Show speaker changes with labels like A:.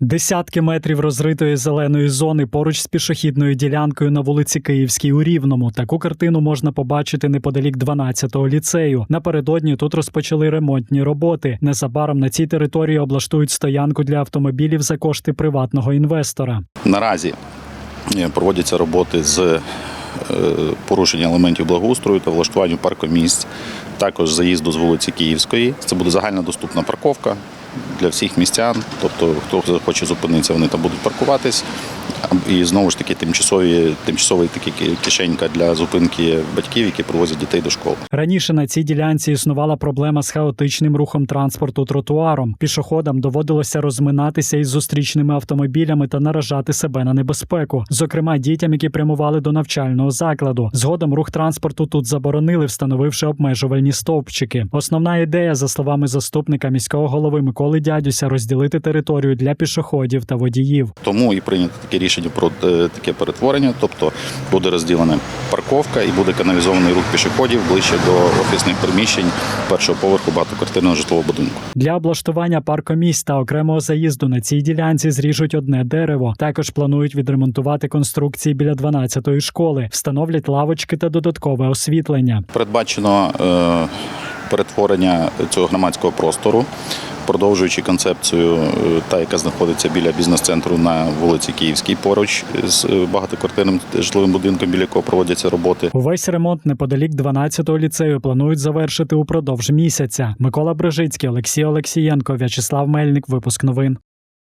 A: Десятки метрів розритої зеленої зони поруч з пішохідною ділянкою на вулиці Київській у Рівному. Таку картину можна побачити неподалік 12-го ліцею. Напередодні тут розпочали ремонтні роботи. Незабаром на цій території облаштують стоянку для автомобілів за кошти приватного інвестора.
B: Наразі е, проводяться роботи з е, порушення елементів благоустрою та влаштуванню паркомісць, також заїзду з вулиці Київської. Це буде загальна доступна парковка для всіх містян. Тобто, хто захоче зупинитися, вони там будуть паркуватись. І знову ж таки тимчасові, тимчасовий ки- кишенька для зупинки батьків, які привозять дітей до школи.
A: Раніше на цій ділянці існувала проблема з хаотичним рухом транспорту тротуаром. Пішоходам доводилося розминатися із зустрічними автомобілями та наражати себе на небезпеку, зокрема дітям, які прямували до навчального закладу. Згодом рух транспорту тут заборонили, встановивши обмежувальні стовпчики. Основна ідея, за словами заступника міського голови Миколи Дядюся, розділити територію для пішоходів та водіїв.
B: Тому і прийнято таке рішення про е, таке перетворення. Тобто буде розділена парковка і буде каналізований рух пішоходів ближче до офісних приміщень першого поверху багатоквартирного житлового будинку.
A: Для облаштування паркомісць та окремого заїзду на цій ділянці зріжуть одне дерево. Також планують відремонтувати конструкції біля 12-ї школи, встановлять лавочки та додаткове освітлення.
B: Передбачено е, перетворення цього громадського простору, продовжуючи концепцію, е, та яка знаходиться біля бізнес-центру на вулиці Київській, поруч з е, багатоквартирним житловим будинком, біля якого проводяться роботи.
A: Увесь ремонт неподалік 12-го ліцею планують завершити упродовж місяця. Микола Брижицький, Олексій Олексієнко, В'ячеслав Мельник. Випуск новин.